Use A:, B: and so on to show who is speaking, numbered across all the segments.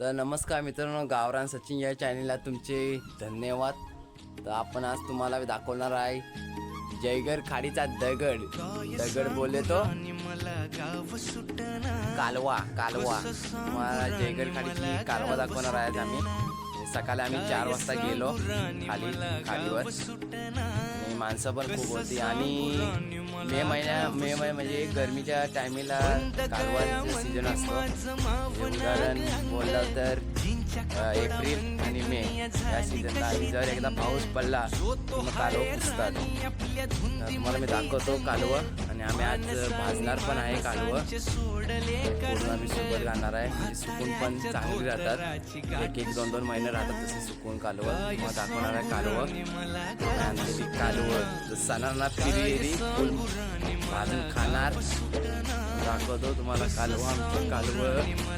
A: तर नमस्कार मित्रांनो गावरान सचिन या चॅनलला तुमचे धन्यवाद. तर आपण आज तुम्हाला दाखवणार आहे जयगड खाडीचा दगड. दगड बोलले तो. कालवा कालवा. तुम्हाला जयगड खाडीची कालवा दाखवणार आहेत आम्ही. सकाळी आम्ही चार वाजता गेलो खाली खाडीवर माणसं पण खूप होती आणि मे महिन्या मे महिना म्हणजे गरमीच्या टायमीला कालवाचा सीझन असतो. म्हणजे उदाहरण बोललं तर एप्रिल आणि मे या सीझनला जर एकदा पाऊस पडला तर मग कालवं पुसतात. तुम्हाला मी दाखवतो कालवं. आणि आम्ही आज भाजणार पण आहे कालवं. पूर्ण आम्ही सुकत घालणार आहे. म्हणजे सुकून पण चांगली राहतात. एक एक दोन दोन महिने राहतात तसे सुकून कालवं. मग दाखवणार आहे कालवं. आणि कालवं सणांना फिरी फुल भाजून खाणार. दाखवतो तुम्हाला कालवं आमचं कालवं.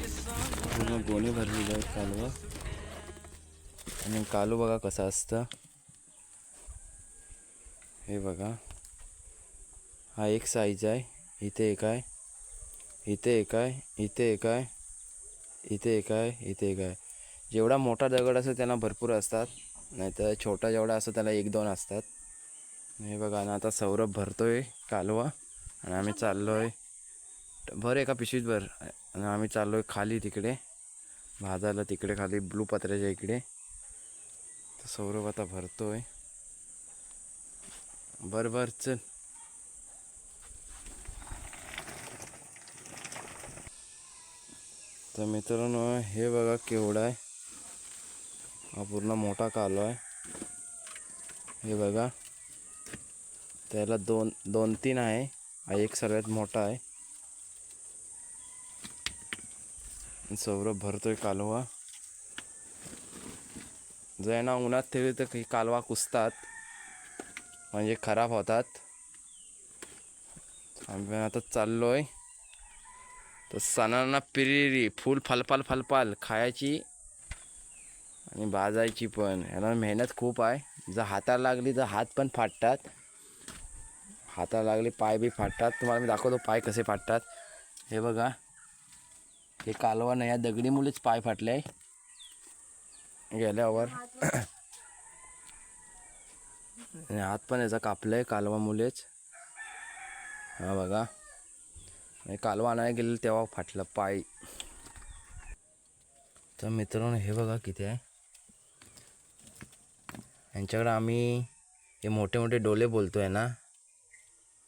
A: पूर्ण गोणी भरलेली आहे कालवं. आणि कालू बघा कसं असतं. हे बघा. हा एक साईज आहे. इथे एक आहे. इथे एक आहे. इथे एक आहे. इथे एक आहे. इथे एक आहे. जेवढा मोठा दगड असतो त्यांना भरपूर असतात. नाहीतर छोटा जेवढा असतो त्याला एक दोन असतात. हे बघा ना आता सौरभ भरतो आहे कालवा. आणि आम्ही चाललो आहे भर एका पिशवीत भर. आणि आम्ही आहे खाली तिकडे. भाजायला तिकडे खाली ब्लू पत्र्याच्या इकडे. तर सौरभ आता भरतो आहे बर बर चल. तर मित्रांनो हे बघा केवढा आहे. हा पूर्ण मोठा कालो आहे. हे बघा. त्याला दोन दोन तीन आहे. हा एक सर्वात मोठा आहे. सौरभ भरतोय कालवा. जर ना उन्हात ठेवले तर काही कालवा कुसतात. म्हणजे खराब होतात. आम्ही आता चाललोय. तर सणांना पिरिरी फुल फलफल फलपाल खायची आणि भाजायची पण. याला मेहनत खूप आहे. जर हाताला लागली तर हात पण फाटतात. हाताला लागले पाय बी फाटतात. तुम्हाला मी दाखवतो पाय कसे फाटतात. हे बघा. हे कालवा नाही या दगडी मुलेच पाय फाटले गेल्यावर हात पण याचा कापलाय कालवा मुलेच हा बघा. कालवा आणायला गेलेलं तेव्हा फाटलं पाय. तर मित्रांनो हे बघा किती आहे. यांच्याकडे आम्ही हे मोठे मोठे डोले बोलतो आहे ना.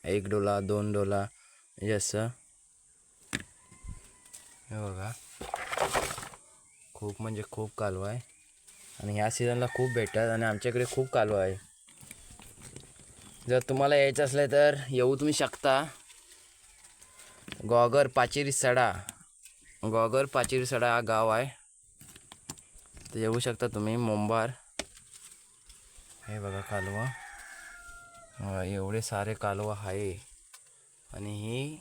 A: एक डोला दोन डोला म्हणजे असं. हे बघा. खूप म्हणजे खूप कालवा आहे. आणि ह्या सीझनला खूप भेटतात आणि आमच्याकडे खूप कालवा आहे. जर तुम्हाला यायचं असलं तर येऊ तुम्ही शकता. गॉगर पाचेरी सडा. गॉगर पाचेरी सडा हा गाव आहे. तर येऊ शकता तुम्ही मुंबार. हे बघा कालवा. एवढे सारे कालवा आहे. आणि ही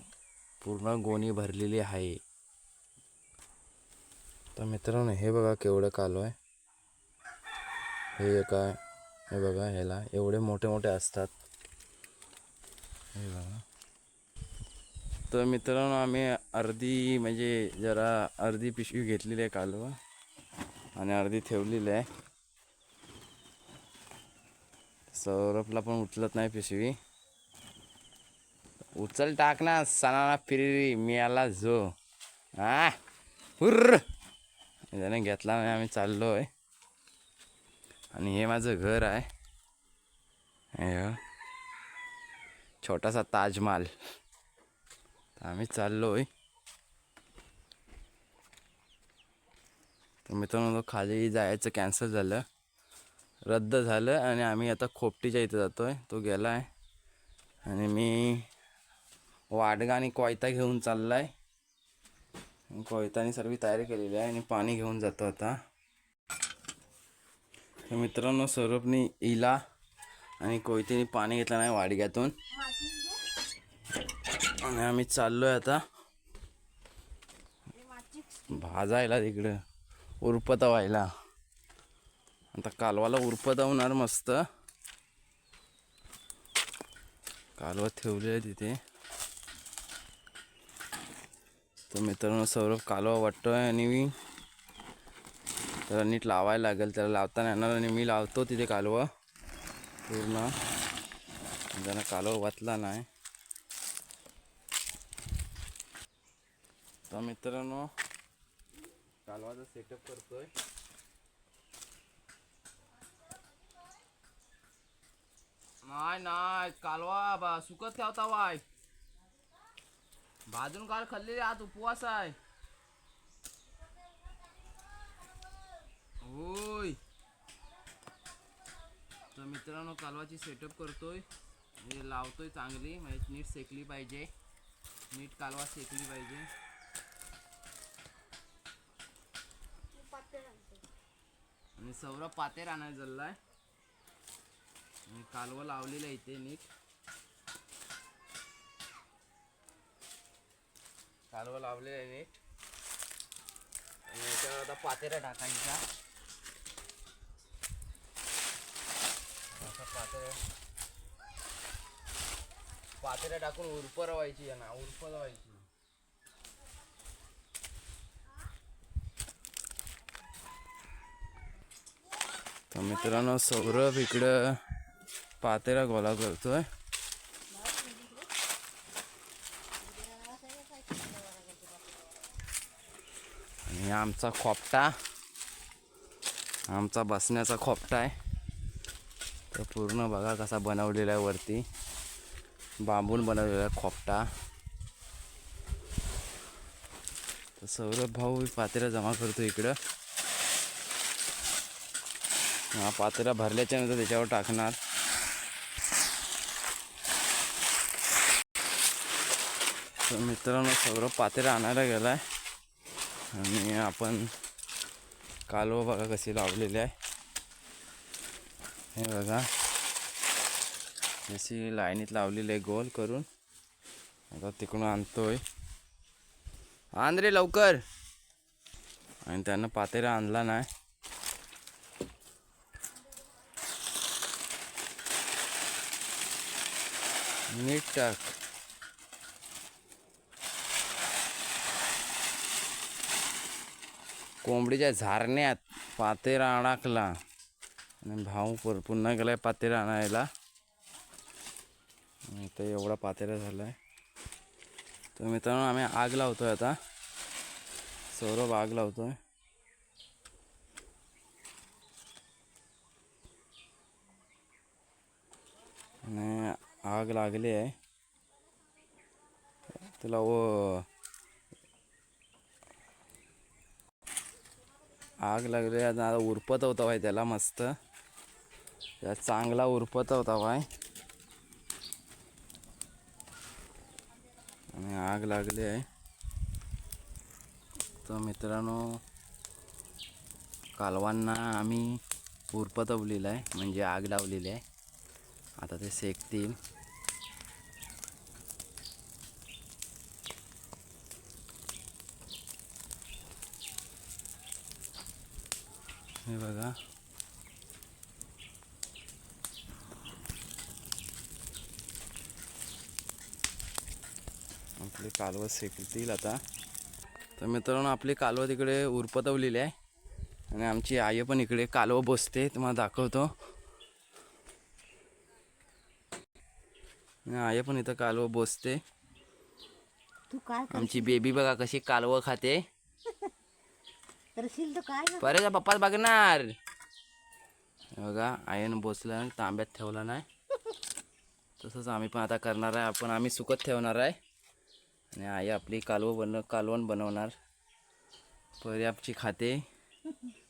A: पूर्ण गोणी भरलेली आहे. तर मित्रांनो हे बघा केवढं कालो आहे. हे काय हे बघा ह्याला एवढे मोठे मोठे असतात. हे बघा. तर मित्रांनो आम्ही अर्धी म्हणजे जरा अर्धी पिशवी घेतलेली आहे कालवा आणि अर्धी ठेवलेली आहे. सौरभला पण उचलत नाही पिशवी. उचल टाक ना सणाला फिरी मी आला जो. हा हुर्र. त्याने घेतला नाही आम्ही चाललो आहे आणि हे माझं घर आहे. हो. छोटासा ताजमहाल. तर आम्ही चाललो आहे तर मित्रांनो खाली जायचं कॅन्सल झालं. रद्द झालं आणि आम्ही आता खोपटीच्या इथं जातो आहे तो गेला आहे आणि मी वाडगा आणि कोयता घेऊन चाललाय. आहे कोयताने सर्व तयारी केलेली आहे आणि पाणी घेऊन जातो आता. तर मित्रांनो सौरभने इला आणि कोयतेने पाणी घेतलं नाही वाडग्यातून. आणि आम्ही चाललोय आता. भाजायला तिकडं. उरपता व्हायला आता कालवाला उरपत होणार मस्त. कालवा ठेवले आहे तिथे. तर मित्रांनो सौरभ कालवा वाटतोय आणि मी त्याला नीट लावायला लागेल. त्याला लावताना येणार आणि मी लावतो तिथे कालवा. पूर्ण. त्यांना कालवा वाचला नाही. तर मित्रांनो कालवाचा सेटअप करतोय. नाही नाही कालवा बा सुकत ठेवता वाय. भाजून काल खाल्लेली आज उपवास आहे. होय. तर मित्रांनो कालवाची सेटअप करतोय. म्हणजे लावतोय चांगली म्हणजे नीट सेकली पाहिजे. नीट कालवा सेकली पाहिजे. आणि सौरभ पातेर आणायला चाललाय. आणि कालवं लावलेलं आहे इथे नीट. कालवं लावले आहे नीट. आणि याच्यावर आता पातेऱ्या टाकायचा असं पातेऱ्या पातेऱ्या टाकून उरपर व्हायची आहे ना उरपर व्हायची तर मित्रांनो सौरभ इकडं पातेरा गोळा करतोय. हे आमचा खोपटा. आमचा बसण्याचा खोपटा आहे. तर पूर्ण बघा कसा बनवलेला आहे वरती. बांबून बनवलेला आहे खोपटा. तर सौरभ भाऊ पातेरा जमा करतो इकडं. हा पातेरा भरल्याच्यानंतर त्याच्यावर टाकणार. तर मित्रांनो सौरभ पातेरा आणायला गेला आहे आणि आपण कालवा बघा कशी लावलेली आहे. हे बघा. जशी लाईनीत लावलेली आहे गोल करून. आता तिकडून आणतोय. आण रे लवकर. आणि त्यानं पातेरा आणला नाही. नीट टाक. कोंबडीच्या झारण्यात पातेरा अडकला आणि भाऊ पर पुन्हा गेलाय पातेरा आणायला. तर एवढा पातेरा झालाय. तर मित्रांनो आम्ही आग लावतोय आता. सौरभ आग लावतोय. आणि आग लागली आहे. तुला व आग लागली. आहे आता उरपत होता भाई त्याला मस्त. त्या चांगला उरपत होता भाई. आणि आग लागली आहे. तर मित्रांनो कालवांना आम्ही उरपतवलेलं आहे. म्हणजे आग लावलेली आहे. आता ते शेकतील हे बघा. आपली कालवं शेकतील आता. तर मित्रांनो आपली कालवं तिकडे उरपतवलेली आहे. आणि आमची आई पण इकडे कालवं बसते तुम्हाला दाखवतो. आई पण इथं कालवं बसते.
B: तू काय
A: आमची बेबी बघा कशी कालवं खाते.
B: करशील तर काय
A: बरेच पप्पाच बघणार. हे बघा आयन बसला तांब्यात ठेवला नाही. तसंच आम्ही पण आता करणार आहे. आपण आम्ही सुकत ठेवणार आहे. आणि आई आपली कालवं बन कालवण बनवणार. परी आपची खाते.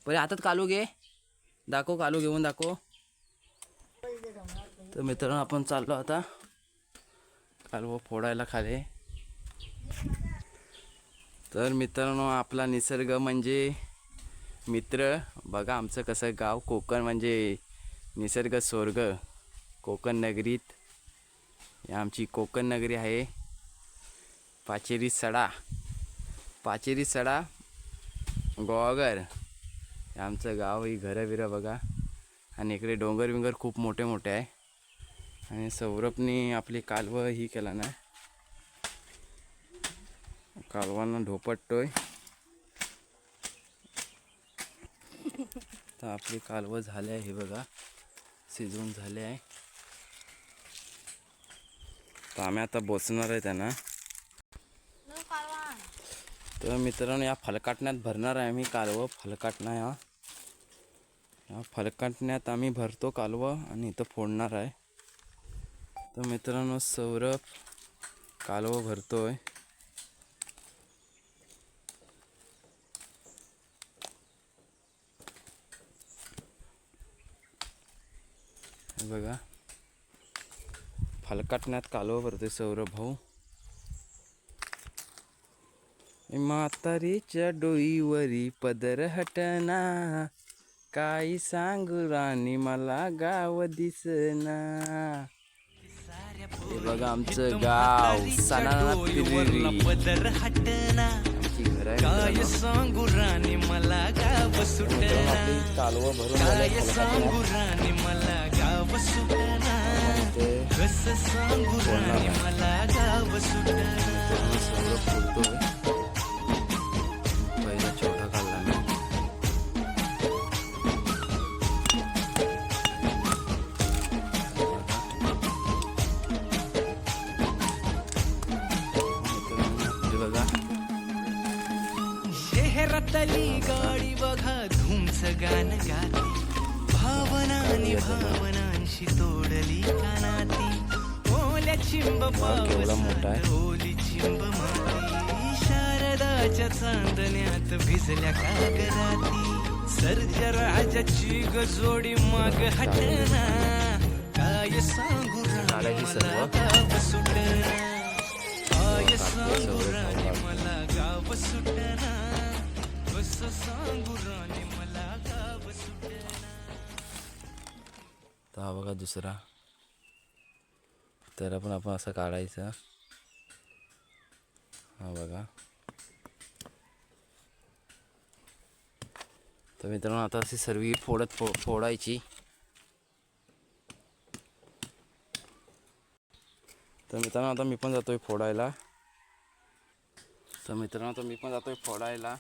A: परी हातात कालू घे. दाखव कालू घेऊन दाखव. तर मित्रांनो आपण चाललो आता. कालवं फोडायला खाले. तर मित्रांनो आपला निसर्ग म्हणजे मित्र. बघा आमचं कसं गाव कोकण म्हणजे निसर्ग स्वर्ग कोकण नगरीत. आमची कोकण नगरी आहे पाचेरी सडा. पाचेरी सडा गोवागर हे आमचं गाव ही घरं बिरं बघा. आणि इकडे डोंगर विंगर खूप मोठे मोठे आहे. आणि सौरभनी आपली कालवं ही केला ना. कालवांना ढोपटतोय. तर आपली कालवं झाले आहे हे बघा. शिजवून झाले आहे. तर आम्ही आता बसणार आहे त्यांना. तर मित्रांनो या फलकाटण्यात भरणार आहे आम्ही कालवं. फलकाटणा या. या फलकाटण्यात आम्ही भरतो कालवं आणि इथं फोडणार आहे. तर मित्रांनो सौरभ कालवं भरतोय. बघा. फलकाटण्यात कालवं भरतोय सौरभ भाऊ. म्हातारीच्या डोईवरी पदर हटना. काही सांगू राणी मला गाव दिसना. हे बघा आमचं गाव
C: पदर हटना काय. सांगू राणी मला गाव सुटना. काय सांगू. राणी मला गाव सुटना
A: आणि ते
C: कस सांगू चिंब
A: केवढा मोठा आहे.
C: शारदाच्या चांदण्यात भिजल्या कागराती सर्ज राजाची गजोडी माग हटना काय सांगू मला
A: सर्व.
C: गाव सुटना काय सांगू राणी. मला गाव सुटना कसं सांगू राणी मला गाव सुटना
A: हा बघा दुसरा तर पण आपण असं काढायचं. हा बघा. तर मित्रांनो आता अशी सर्व फोडत फो फोडायची. तर मित्रांनो आता मी पण जातोय फोडायला. तर मित्रांनो आता मी पण जातोय फोडायला.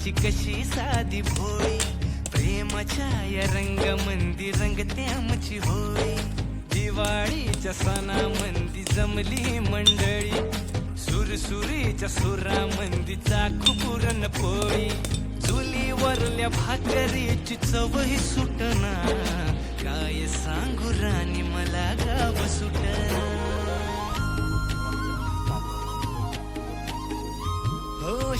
C: तुझी कशी साधी भोळी? प्रेमाच्या या रंग मंदी रंगते आमची होळी. दिवाळीच्या सणा मंदी जमली मंडळी. सुरसुरीच्या सुरा मंदी चाकू पुरण पोळी. चुलीवरल्या भाकरीची चवही सुटना. काय सांगू राणी मला गाव सुटना.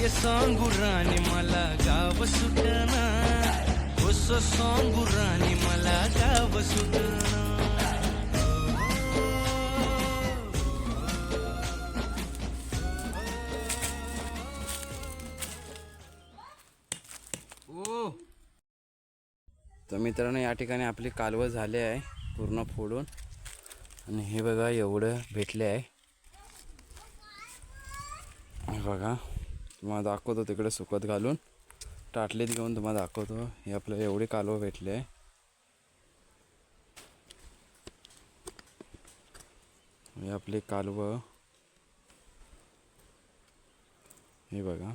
C: काय सांगू राणी मला गाव सुटना कस सांगू राणी मला गाव सुटना
A: तर मित्रांनो या ठिकाणी आपली कालवं झाले आहे पूर्ण फोडून. आणि हे बघा एवढं भेटले आहे. बघा. तुम्हाला दाखवतो तिकडे सुकत घालून. टाटलीत घेऊन तुम्हाला दाखवतो. हे आपल्याला एवढे कालवं भेटले. हे आपले कालवं. हे बघा.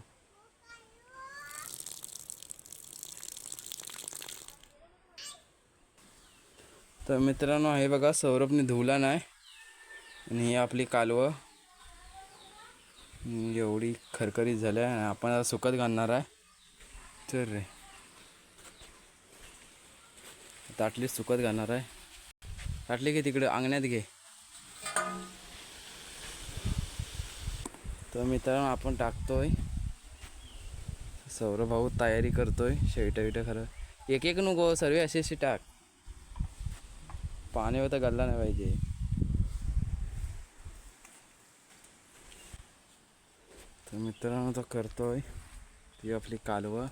A: तर मित्रांनो हे बघा सौरभने धुवला नाही. आणि ही आपली कालवं. एवढी खरखरीत झाल्या. आपण आता सुकत घालणार आहे. तर रे ताटली सुकत घालणार आहे. ताटली घे तिकडे अंगण्यात घे. तर मित्रांनो आपण टाकतोय. सौरभ भाऊ तयारी करतोय शेट विट खरं. एक एक नको सर्व अशी अशी टाक. पाणी होतं गल्ला नाही पाहिजे तर मित्रांनो तो करतोय. ती आपली कालवं.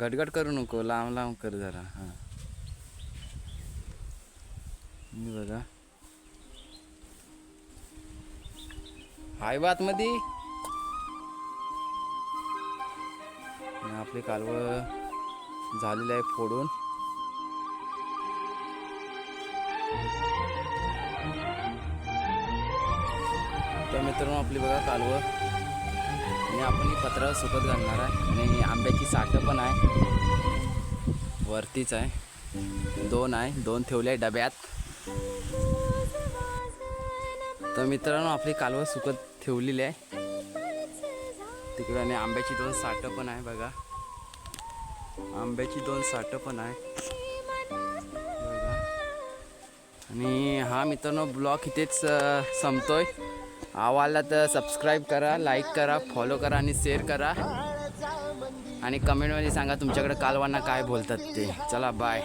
A: गटगट करू नको लांब लांब कर जरा हां. बघा. हाय बात मधी आपली कालवं झालेली आहे फोडून. तर मित्रांनो आपली बघा कालवं. आणि आपण ही पत्रावर सुकत घालणार आहे. आणि आंब्याची साठं पण आहे. वरतीच आहे. दोन आहे. दोन ठेवले आहे डब्यात. तर मित्रांनो आपली कालवं सुकत ठेवलेली आहे. तिकडे आणि आंब्याची दोन साठं पण आहे बघा. आंब्याची दोन साठं पण आहे. आणि हा मित्रांनो ब्लॉग इथेच संपतोय. आवडला तर सबस्क्राईब करा लाईक करा फॉलो करा आणि शेअर करा. आणि कमेंटमध्ये सांगा तुमच्याकडे कालवांना काय बोलतात ते. चला बाय